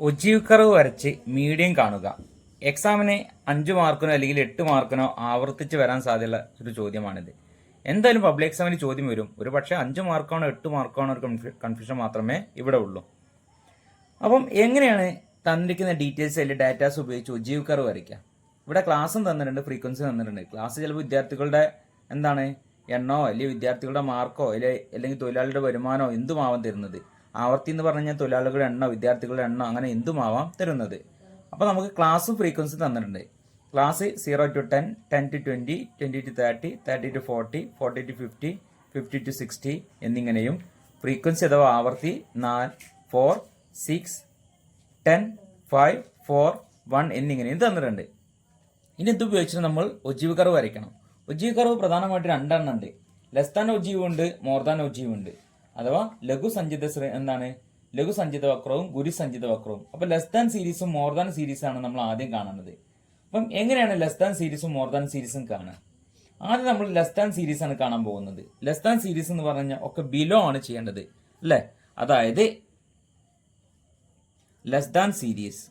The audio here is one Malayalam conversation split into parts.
ഒജീവ് വരച്ച് മീഡിയം കാണുക. എക്സാമിന് അഞ്ച് മാർക്കിനോ അല്ലെങ്കിൽ എട്ട് മാർക്കിനോ ആവർത്തിച്ച് വരാൻ സാധ്യതയുള്ള ഒരു ചോദ്യമാണിത്. എന്തായാലും പബ്ലിക് എക്സാമിന് ചോദ്യം വരും. ഒരു പക്ഷേ അഞ്ച് മാർക്കാണോ എട്ട് മാർക്കാണോ ഒരു കൺഫ്യൂഷൻ മാത്രമേ ഇവിടെ ഉള്ളൂ. അപ്പം എങ്ങനെയാണ് തന്നിരിക്കുന്ന ഡീറ്റെയിൽസ് അല്ലെങ്കിൽ ഡാറ്റാസ് ഉപയോഗിച്ച് ഒജീവ് വരയ്ക്കുക? ഇവിടെ ക്ലാസ്സും തന്നിട്ടുണ്ട് ഫ്രീക്വൻസി തന്നിട്ടുണ്ട്. ക്ലാസ് ചിലപ്പോൾ വിദ്യാർത്ഥികളുടെ എന്താണ് എണ്ണോ അല്ലെങ്കിൽ വിദ്യാർത്ഥികളുടെ മാർക്കോ അല്ലെങ്കിൽ തൊഴിലാളിയുടെ വരുമാനമോ എന്തുമാവാൻ തരുന്നത്? ആവർത്തി എന്ന് പറഞ്ഞു കഴിഞ്ഞാൽ തൊഴിലാളികളുടെ എണ്ണോ വിദ്യാർത്ഥികളുടെ എണ്ണോ അങ്ങനെ എന്തുമാവാം തരുന്നത്. അപ്പോൾ നമുക്ക് ക്ലാസ് ഫ്രീക്വൻസി തന്നിട്ടുണ്ട്. Class zero to ten ten to twenty twenty to thirty thirty to forty forty to fifty fifty to sixty എന്നിങ്ങനെയും frequency അഥവാ ആവർത്തി നാല് four six ten five four one എന്നിങ്ങനെയും തന്നിട്ടുണ്ട്. ഇനി ഇത് ഉപയോഗിച്ചിട്ട് നമ്മൾ ഒജീവ് കർവ് വരയ്ക്കണം. ഒജീവ് കർവ് പ്രധാനമായിട്ട് രണ്ടെണ്ണം ഉണ്ട്. ലെസ് ദാൻ ഒജീവ് ഉണ്ട് മോർ ദാൻ ഒജീവ് ഉണ്ട്. അഥവാ ലഘുസഞ്ചിത എന്താണ്? ലഘുസഞ്ചിത വക്രവും ഗുരുസഞ്ചിത വക്രവും അപ്പൊ ലെസ് ദാൻ സീരീസും മോർ ദാൻ സീരീസാണ് നമ്മൾ ആദ്യം കാണുന്നത്. അപ്പം എങ്ങനെയാണ് ലെസ് ദാൻ സീരീസും മോർ ദാൻ സീരീസും കാണുക? ആദ്യം നമ്മൾ ലെസ് ദാൻ സീരീസ് ആണ് കാണാൻ പോകുന്നത്. ലെസ് ദാൻ സീരീസ് എന്ന് പറഞ്ഞാൽ ഒക്കെ ബിലോ ആണ് ചെയ്യേണ്ടത്. അല്ലേ? അതായത് less than series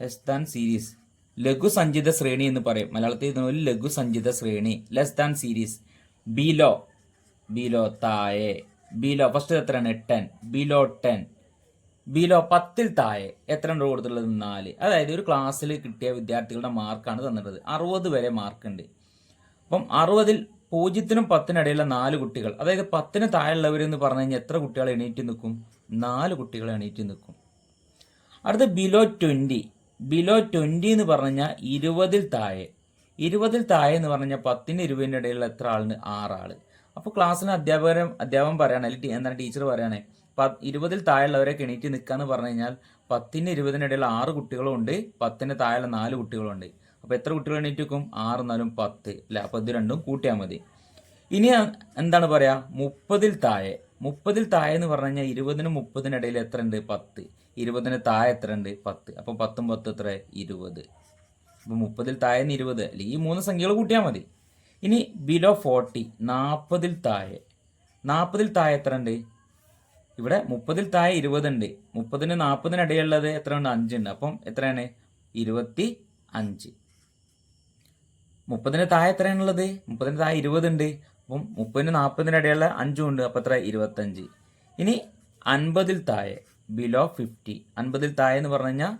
less than series ലഘുസഞ്ചിത ശ്രേണി എന്ന് പറയും. മലയാളത്തിൽ ഒരു ലഘു സഞ്ചിത ശ്രേണി less than series below below താഴെ ബിലോ ഫസ്റ്റ് എത്രയാണ്? ടെൻ ബിലോ ടെൻ ബിലോ പത്തിൽ താഴെ എത്ര ഉണ്ട് കൊടുത്തിട്ടുള്ളത്? നാല്. അതായത് ഒരു ക്ലാസ്സിൽ കിട്ടിയ വിദ്യാർത്ഥികളുടെ മാർക്കാണ് തന്നിട്ടത് അറുപത് വരെ മാർക്കുണ്ട് അപ്പം അറുപതിൽ പൂജ്യത്തിനും പത്തിനിടയിലുള്ള നാല് കുട്ടികൾ അതായത് പത്തിന് താഴെയുള്ളവരെന്ന് പറഞ്ഞു കഴിഞ്ഞാൽ എത്ര കുട്ടികൾ എണീറ്റ് നിൽക്കും? നാല് കുട്ടികൾ എണീറ്റ് നിൽക്കും. അടുത്ത ബിലോ ട്വന്റി ബിലോ ട്വന്റി എന്ന് പറഞ്ഞു കഴിഞ്ഞാൽ ഇരുപതിൽ താഴെ ഇരുപതിൽ താഴെ എന്ന് പറഞ്ഞാൽ പത്തിന് ഇരുപതിന്റെ ഇടയിലുള്ള എത്ര ആളുണ്ട് ആറാൾ അപ്പോൾ ക്ലാസ്സിന് അധ്യാപകരും അധ്യാപകൻ പറയുകയാണ് അല്ലെങ്കിൽ എന്താണ് ടീച്ചർ പറയുകയാണെ ഇരുപതിൽ താഴെയുള്ളവരെ എണീറ്റ് നിൽക്കാന്ന് പറഞ്ഞു കഴിഞ്ഞാൽ പത്തിന് ഇരുപതിനിടയിൽ ആറ് കുട്ടികളുണ്ട് പത്തിന് താഴെയുള്ള നാല് കുട്ടികളുണ്ട് അപ്പോൾ എത്ര കുട്ടികൾ എണീറ്റ് നിൽക്കും ആറ് നാലും പത്ത് അല്ല? അപ്പോൾ ഇത് രണ്ടും കൂട്ടിയാൽ മതി. ഇനി എന്താണ് പറയാ? മുപ്പതിൽ താഴെ മുപ്പതിൽ താഴെ എന്ന് പറഞ്ഞു കഴിഞ്ഞാൽ ഇരുപതിനും മുപ്പതിനിടയിൽ എത്ര ഉണ്ട്? പത്ത്. ഇരുപതിന് താഴെ എത്ര ഉണ്ട്? പത്ത്. അപ്പോൾ പത്തും പത്ത് എത്ര? ഇരുപത്. അപ്പോൾ മുപ്പതിൽ താഴെ ഇരുപത്. അല്ലെങ്കിൽ ഈ മൂന്ന് സംഖ്യകൾ കൂട്ടിയാൽ മതി. ഇനി ബിലോ ഫോർട്ടി നാൽപ്പതിൽ താഴെ. നാൽപ്പതിൽ താഴെ എത്ര ഉണ്ട് ഇവിടെ മുപ്പതിൽ താഴെ ഇരുപതുണ്ട്. മുപ്പതിന് നാൽപ്പതിനിടയിലുള്ളത് എത്ര ഉണ്ട് അഞ്ചുണ്ട്. അപ്പം എത്രയാണ്? ഇരുപത്തി അഞ്ച്. മുപ്പതിന് താഴെ എത്രയാണുള്ളത്? മുപ്പതിന് താഴെ ഇരുപതുണ്ട്. അപ്പം മുപ്പതിന് നാൽപ്പതിനിടയുള്ള അഞ്ചും ഉണ്ട്. അപ്പം എത്ര? ഇരുപത്തഞ്ച്. ഇനി അൻപതിൽ താഴെ ബിലോ ഫിഫ്റ്റി അൻപതിൽ താഴെ എന്ന് പറഞ്ഞു കഴിഞ്ഞാൽ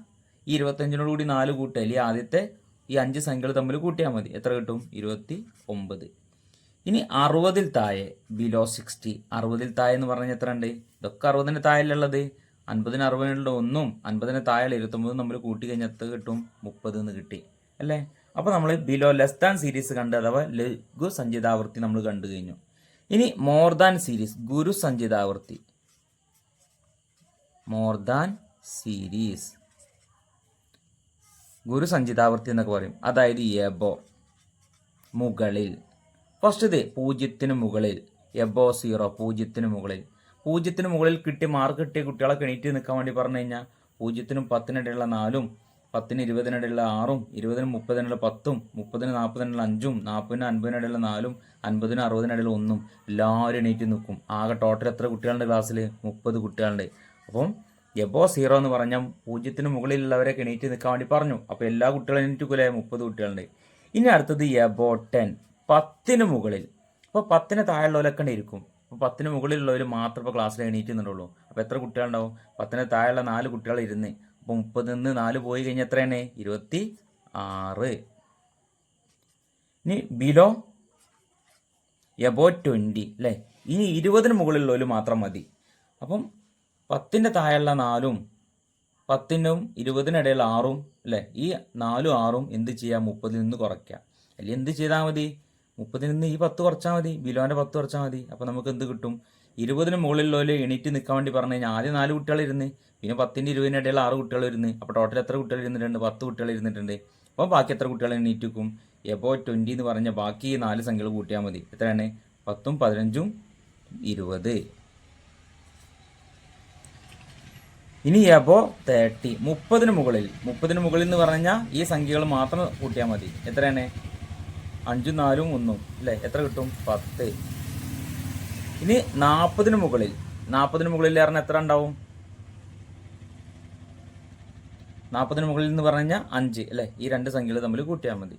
ഈ ഇരുപത്തഞ്ചിനോട് കൂടി നാല് കൂട്ടുക അല്ലെങ്കിൽ ആദ്യത്തെ ഈ അഞ്ച് സംഖ്യകൾ തമ്മിൽ കൂട്ടിയാൽ മതി. എത്ര കിട്ടും? ഇരുപത്തി ഒമ്പത്. ഇനി അറുപതിൽ താഴെ ബിലോ സിക്സ്റ്റി അറുപതിൽ താഴെ എന്ന് പറഞ്ഞാൽ എത്ര ഉണ്ട്? ഇതൊക്കെ അറുപതിന് താഴെയുള്ളത് അൻപതിന് അറുപതിനുള്ള ഒന്നും അൻപതിന് താഴെ ഇരുപത്തൊമ്പതും നമ്മൾ കൂട്ടി കഴിഞ്ഞാൽ എത്ര കിട്ടും? മുപ്പത് എന്ന് കിട്ടി. അല്ലേ? അപ്പോൾ നമ്മൾ ബിലോ ലെസ് ദാൻ സീരീസ് കണ്ട് അഥവാ ലഘു സഞ്ചിതാവൃത്തി നമ്മൾ കണ്ടു കഴിഞ്ഞു. ഇനി മോർ ദാൻ സീരീസ് ഗുരു സഞ്ചിതാവൃത്തി. മോർ ദാൻ സീരീസ് ഗുരു സഞ്ചിതാവൃത്തി എന്നൊക്കെ പറയും. അതായത് എബോ മുകളിൽ. ഫസ്റ്റ് ഇത് പൂജ്യത്തിന് മുകളിൽ. എബോ സീറോ പൂജ്യത്തിന് മുകളിൽ. പൂജ്യത്തിന് മുകളിൽ കിട്ടി മാർക്ക് കിട്ടിയ കുട്ടികളെ എണീറ്റ് നിൽക്കാൻ വേണ്ടി പറഞ്ഞു കഴിഞ്ഞാൽ പൂജ്യത്തിനും പത്തിനിടയിലുള്ള നാലും പത്തിന് ഇരുപതിനിടയിലുള്ള ആറും ഇരുപതിന് മുപ്പതിനുള്ള പത്തും മുപ്പതിന് നാൽപ്പതിനുള്ള അഞ്ചും നാൽപ്പതിന് അൻപതിനിടയിലുള്ള നാലും അൻപതിന് അറുപതിനിടയിലുള്ള ഒന്നും എല്ലാവരും എണീറ്റ് നിൽക്കും. ആകെ ടോട്ടൽ എത്ര കുട്ടികളുണ്ട് ക്ലാസ്സിൽ മുപ്പത് കുട്ടികളുണ്ട്. അപ്പം എബോ സീറോ എന്ന് പറഞ്ഞാൽ പൂജ്യത്തിന് മുകളിലുള്ളവരെ എണീറ്റ് നിൽക്കാൻ വേണ്ടി പറഞ്ഞു. അപ്പോൾ എല്ലാ കുട്ടികളും കുലേ മുപ്പത് കുട്ടികളുണ്ട്. ഇനി അടുത്തത് എബോ ടെൻ. പത്തിന് മുകളിൽ. അപ്പോൾ പത്തിന് താഴെയുള്ളവരൊക്കെ ഇരിക്കും. അപ്പോൾ പത്തിന് മുകളിലുള്ളവർ മാത്രം ഇപ്പോൾ ക്ലാസ്സിൽ എണീറ്റ് നിന്നുള്ളൂ അപ്പോൾ എത്ര കുട്ടികളുണ്ടാവും? പത്തിന് താഴെയുള്ള നാല് കുട്ടികൾ ഇരുന്ന്. അപ്പോൾ മുപ്പതിൽ നിന്ന് നാല് പോയി കഴിഞ്ഞാൽ എത്രയാണ്? ഇരുപത്തി ആറ്. ഇനി ബിലോ? എബോ ട്വന്റി അല്ലേ? ഇനി ഇരുപതിന് മുകളിലുള്ളവർ മാത്രം മതി. അപ്പം പത്തിന്റെ താഴെയുള്ള നാലും പത്തിനും ഇരുപതിനിടയിൽ ആറും അല്ലേ? ഈ നാലും ആറും എന്ത് ചെയ്യാം? മുപ്പതിൽ നിന്ന് കുറയ്ക്കുക. അല്ലെങ്കിൽ എന്ത് ചെയ്താൽ മതി? മുപ്പതിൽ നിന്ന് ഈ പത്ത് കുറച്ചാൽ മതി ബിലോന്റെ പത്ത് കുറച്ചാൽ മതി. അപ്പോൾ നമുക്ക് എന്ത് കിട്ടും? ഇരുപതിന് മുകളിലുള്ളവർ എണീറ്റ് നിൽക്കാൻ വേണ്ടി പറഞ്ഞു കഴിഞ്ഞാൽ ആദ്യം നാല് കുട്ടികൾ ഇരുന്ന് പിന്നെ പത്തിന്റെ ഇരുപതിനിടയിൽ ആറ് കുട്ടികൾ ഇരുന്ന് അപ്പോൾ ടോട്ടൽ എത്ര കുട്ടികൾ ഇരുന്നിട്ടുണ്ട്? പത്ത് കുട്ടികൾ ഇരുന്നിട്ടുണ്ട്. അപ്പോൾ ബാക്കി എത്ര കുട്ടികൾ എണീറ്റ് എബോ ട്വന്റി എന്ന് പറഞ്ഞാൽ ബാക്കി നാല് സംഖ്യകൾ കൂട്ടിയാൽ മതി. എത്രയാണ്? പത്തും പതിനഞ്ചും ഇരുപത്. ഇനി എബോ തേർട്ടി മുപ്പതിന് മുകളിൽ. മുപ്പതിന് മുകളിൽ എന്ന് പറഞ്ഞാൽ ഈ സംഖ്യകൾ മാത്രം കൂട്ടിയാൽ മതി. എത്രയാണ്? അഞ്ചും നാലും ഒന്നും. അല്ലേ? എത്ര കിട്ടും? പത്ത്. ഇനി നാൽപ്പതിന് മുകളിൽ. നാൽപ്പതിന് മുകളിൽ പറഞ്ഞാൽ എത്ര ഉണ്ടാവും? നാൽപ്പതിന് മുകളിൽ എന്ന് പറഞ്ഞു കഴിഞ്ഞാൽ അഞ്ച്. അല്ലേ? ഈ രണ്ട് സംഖ്യകൾ തമ്മിൽ കൂട്ടിയാൽ മതി.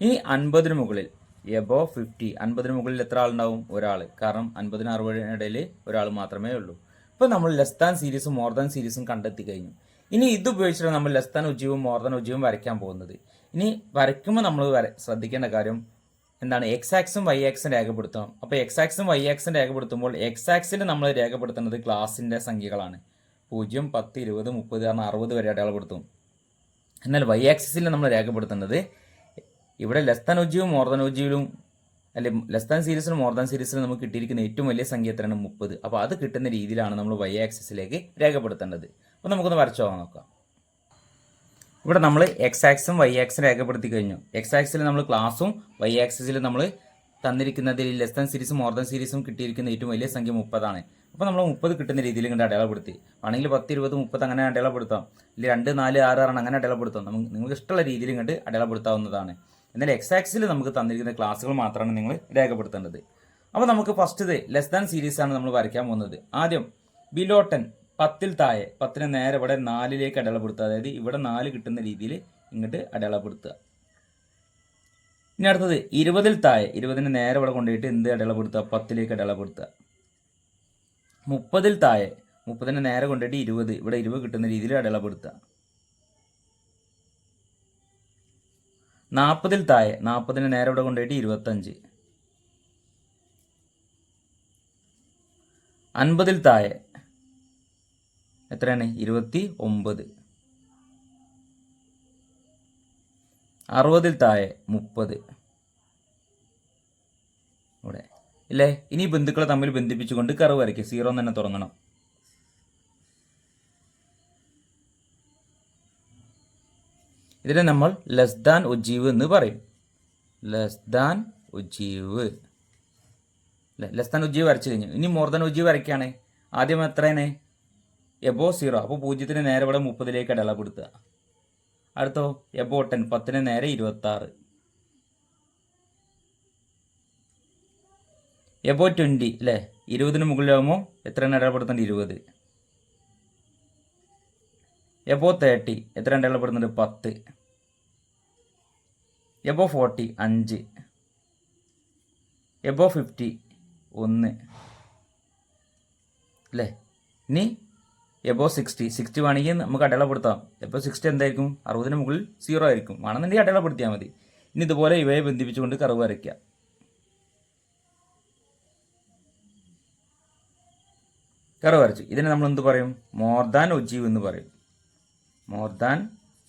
ഇനി അൻപതിന് മുകളിൽ. എബോ ഫിഫ്റ്റി അൻപതിന് മുകളിൽ എത്ര ആളുണ്ടാവും? ഒരാൾ കാരണം അൻപതിന് അറുപതിനിടയിൽ ഒരാൾ മാത്രമേ ഉള്ളൂ. ഇപ്പോൾ നമ്മൾ ലെസ് ദാൻ സീരീസും മോർ ദാൻ സീരീസും കണ്ടെത്തി കഴിഞ്ഞു. ഇനി ഇത് ഉപയോഗിച്ചിട്ടാണ് നമ്മൾ ലെസ് ദാൻ ഉജ്ജീവും മോർ ദാൻ ഉജ്ജീവും വരയ്ക്കാൻ പോകുന്നത്. ഇനി വരയ്ക്കുമ്പോൾ നമ്മൾ ശ്രദ്ധിക്കേണ്ട കാര്യം എന്താണ്? എക്സ് ആക്സും വൈ ആക്സും രേഖപ്പെടുത്തണം. അപ്പോൾ എക്സ് ആക്സും വൈ ആക്സും രേഖപ്പെടുത്തുമ്പോൾ എക്സ് ആക്സിൽ നമ്മൾ രേഖപ്പെടുത്തുന്നത് ക്ലാസിന്റെ സംഖ്യകളാണ്. പൂജ്യം പത്ത് ഇരുപത് മുപ്പത് കാരണം അറുപത് വരെ അടയാളപ്പെടുത്തും. എന്നാൽ വൈ ആക്സിസിൽ നമ്മൾ രേഖപ്പെടുത്തുന്നത് ഇവിടെ ലെസ് ദാൻ ഉജ്ജീവും മോർ അല്ലെ ലെസ് ദാൻ സീരീസിന് മോർ ദാൻ സീരീസിന് നമുക്ക് കിട്ടിയിരിക്കുന്ന ഏറ്റവും വലിയ സംഖ്യ എത്രയാണ് മുപ്പത്. അപ്പോൾ അത് കിട്ടുന്ന രീതിയിലാണ് നമ്മൾ വൈ ആക്സിസിലേക്ക് രേഖപ്പെടുത്തേണ്ടത്. അപ്പോൾ നമുക്കൊന്ന് വരച്ചു പോകാൻ നോക്കാം. ഇവിടെ നമ്മൾ എക്സ് ആക്സും വൈ ആക്സും രേഖപ്പെടുത്തി കഴിഞ്ഞു. എക്സ് ആക്സിൽ നമ്മൾ ക്ലാസും വൈ ആക്സിസിൽ നമ്മൾ തന്നിരിക്കുന്നതിൽ ലെസ് ദാൻ സീരീസും മോർ ദാൻ സീരീസും കിട്ടിയിരിക്കുന്ന ഏറ്റവും വലിയ സംഖ്യ മുപ്പതാണ്. അപ്പോൾ നമ്മൾ മുപ്പത് കിട്ടുന്ന രീതിയിൽ കണ്ട് അടയാളപ്പെടുത്തി. ആണെങ്കിൽ പത്ത് ഇരുപത് മുപ്പത് അങ്ങനെ അടയാളപ്പെടുത്താം. ഇല്ല രണ്ട് നാല് ആറ് ആറാണ് അങ്ങനെ അടയാളപ്പെടുത്താം. നമുക്ക് നിങ്ങൾക്ക് ഇഷ്ടമുള്ള രീതിയിൽ കണ്ട് അടയാളപ്പെടുത്താവുന്നതാണ്. എന്നാൽ എക്സ് ആക്സിൽ നമുക്ക് തന്നിരിക്കുന്ന ക്ലാസ്സുകൾ മാത്രമാണ് നിങ്ങൾ രേഖപ്പെടുത്തേണ്ടത്. അപ്പോൾ നമുക്ക് ഫസ്റ്റ് ഇത് ലെസ് ദാൻ സീരീസ് ആണ് നമ്മൾ വരയ്ക്കാൻ പോകുന്നത്. ആദ്യം ബിലോ ടെൻ പത്തിൽ താഴെ പത്തിന് നേരെ ഇവിടെ നാലിലേക്ക് അടയാളപ്പെടുത്തുക. അതായത് ഇവിടെ നാല് കിട്ടുന്ന രീതിയിൽ ഇങ്ങോട്ട് അടയാളപ്പെടുത്തുക. ഇനി അടുത്തത് ഇരുപതിൽ താഴെ ഇരുപതിന് നേരെ ഇവിടെ കൊണ്ടുപോയിട്ട് എന്ത് അടയാളപ്പെടുത്തുക? പത്തിലേക്ക് അടയാളപ്പെടുത്തുക. മുപ്പതിൽ താഴെ മുപ്പതിന് നേരെ കൊണ്ടുപോയിട്ട് ഇരുപത്. ഇവിടെ ഇരുപത് കിട്ടുന്ന രീതിയിൽ അടയാളപ്പെടുത്തുക. നാൽപ്പതിൽ താഴെ നാൽപ്പതിന് നേരെ ഇവിടെ കൊണ്ടുപോയിട്ട് ഇരുപത്തഞ്ച്. അൻപതിൽ താഴെ എത്രയാണ്? ഇരുപത്തി ഒമ്പത് അറുപതിൽ താഴെ മുപ്പത്. ഇവിടെ. ഇല്ലേ? ഇനി ബന്ധുക്കളെ തമ്മിൽ ബന്ധിപ്പിച്ചുകൊണ്ട് കർവ് വരയ്ക്കുക സീറോ തന്നെ തുടങ്ങണം ഇതിനെ നമ്മൾ ലെസ് ദാൻ ഉജ്ജീവ് എന്ന് പറയും. Less than ogive less than ogive വരച്ചു കഴിഞ്ഞു. ഇനി മോർ ദാൻ ഉജ്ജീവ് വരയ്ക്കുകയാണ്. ആദ്യം എത്രയാണ്? എബോ സീറോ അപ്പോൾ പൂജ്യത്തിന് നേരെ ഇവിടെ മുപ്പതിലേക്ക് അടയാളപ്പെടുത്തുക അടുത്തോ എബോ ടെൻ പത്തിന് നേരെ ഇരുപത്തി ആറ് എബോ ട്വന്റി അല്ലേ ഇരുപതിന് മുകളിലാകുമ്പോൾ എത്രയാണ് അടയാളപ്പെടുത്തേണ്ടത്? ഇരുപത്. എബോ തേർട്ടി എത്ര അടയാളപ്പെടുന്നുണ്ട് പത്ത്. എബോ ഫോർട്ടി അഞ്ച്. എബോ ഫിഫ്റ്റി ഒന്ന്. അല്ലേ? ഇനി എബോ സിക്സ്റ്റി സിക്സ്റ്റി വേണമെങ്കിൽ നമുക്ക് അടയാളപ്പെടുത്താം എബോ സിക്സ്റ്റി എന്തായിരിക്കും? അറുപതിന് മുകളിൽ സീറോ ആയിരിക്കും. വേണമെന്നുണ്ടെങ്കിൽ അടയാളപ്പെടുത്തിയാൽ മതി. ഇനി ഇതുപോലെ ഇവയെ ബന്ധിപ്പിച്ചുകൊണ്ട് കറവ് വരയ്ക്കാം കറവ് വരച്ചു. ഇതിനെ നമ്മൾ എന്ത് പറയും? മോർ ദാൻ ഒജീവ് എന്ന് പറയും. മോർ ദാൻ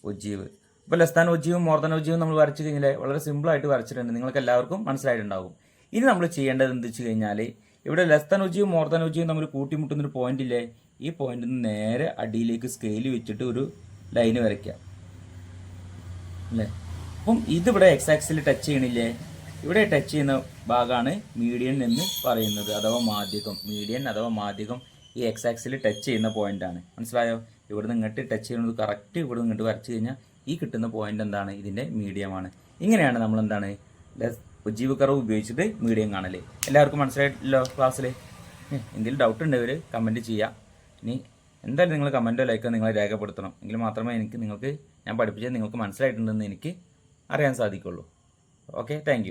ഒജീവ് ഇപ്പോൾ ലെസ് ദാൻ ഒജീവും മോർ ദാൻ ഒജീവും നമ്മൾ വരച്ചു കഴിഞ്ഞാൽ വളരെ സിമ്പിളായിട്ട് വരച്ചിട്ടുണ്ട്. നിങ്ങൾക്ക് എല്ലാവർക്കും മനസ്സിലായിട്ടുണ്ടാകും ഇനി നമ്മൾ ചെയ്യേണ്ടത് എന്ത് വെച്ച് കഴിഞ്ഞാൽ ഇവിടെ ലെസ് ദാൻ ഒജീവും മോർ ദാൻ ഒജീവും നമ്മൾ കൂട്ടിമുട്ടുന്നൊരു പോയിന്റ് ഇല്ലേ? ഈ പോയിന്റിൽ നിന്ന് നേരെ അടിയിലേക്ക് സ്കെയിൽ വെച്ചിട്ട് ഒരു ലൈന് വരയ്ക്കാം അല്ലേ? അപ്പം ഇതിവിടെ എക്സ് ആക്സിൽ ടച്ച് ചെയ്യണില്ലേ? ഇവിടെ ടച്ച് ചെയ്യുന്ന ഭാഗമാണ് മീഡിയൻ എന്ന് പറയുന്നത്. അഥവാ മാധ്യകം. മീഡിയൻ അഥവാ മാധ്യകം ഈ എക്സ് ആക്സിൽ ടച്ച് ചെയ്യുന്ന പോയിന്റാണ് മനസ്സിലായോ? ഇവിടുന്ന് ഇങ്ങോട്ട് ടച്ച് ചെയ്യുന്നത് കറക്റ്റ് ഇവിടുന്ന് ഇങ്ങോട്ട് വരച്ച് കഴിഞ്ഞാൽ ഈ കിട്ടുന്ന പോയിന്റ് എന്താണ്? ഇതിന്റെ മീഡിയമാണ് ഇങ്ങനെയാണ് നമ്മൾ എന്താണ് ജീവ കറവ് ഉപയോഗിച്ചിട്ട് മീഡിയം കാണൽ. എല്ലാവർക്കും മനസ്സിലായിട്ടില്ലോ ക്ലാസ്സിൽ എന്തെങ്കിലും ഡൗട്ട് ഉണ്ടെങ്കിൽ കമന്റ് ചെയ്യുക ഇനി എന്തായാലും നിങ്ങൾ കമന്റോ ലൈക്കോ നിങ്ങൾ രേഖപ്പെടുത്തണം. എങ്കിൽ മാത്രമേ എനിക്ക് നിങ്ങൾക്ക് ഞാൻ പഠിപ്പിച്ചത് നിങ്ങൾക്ക് മനസ്സിലായിട്ടുണ്ടെന്ന് എനിക്ക് അറിയാൻ സാധിക്കുള്ളൂ. Okay thank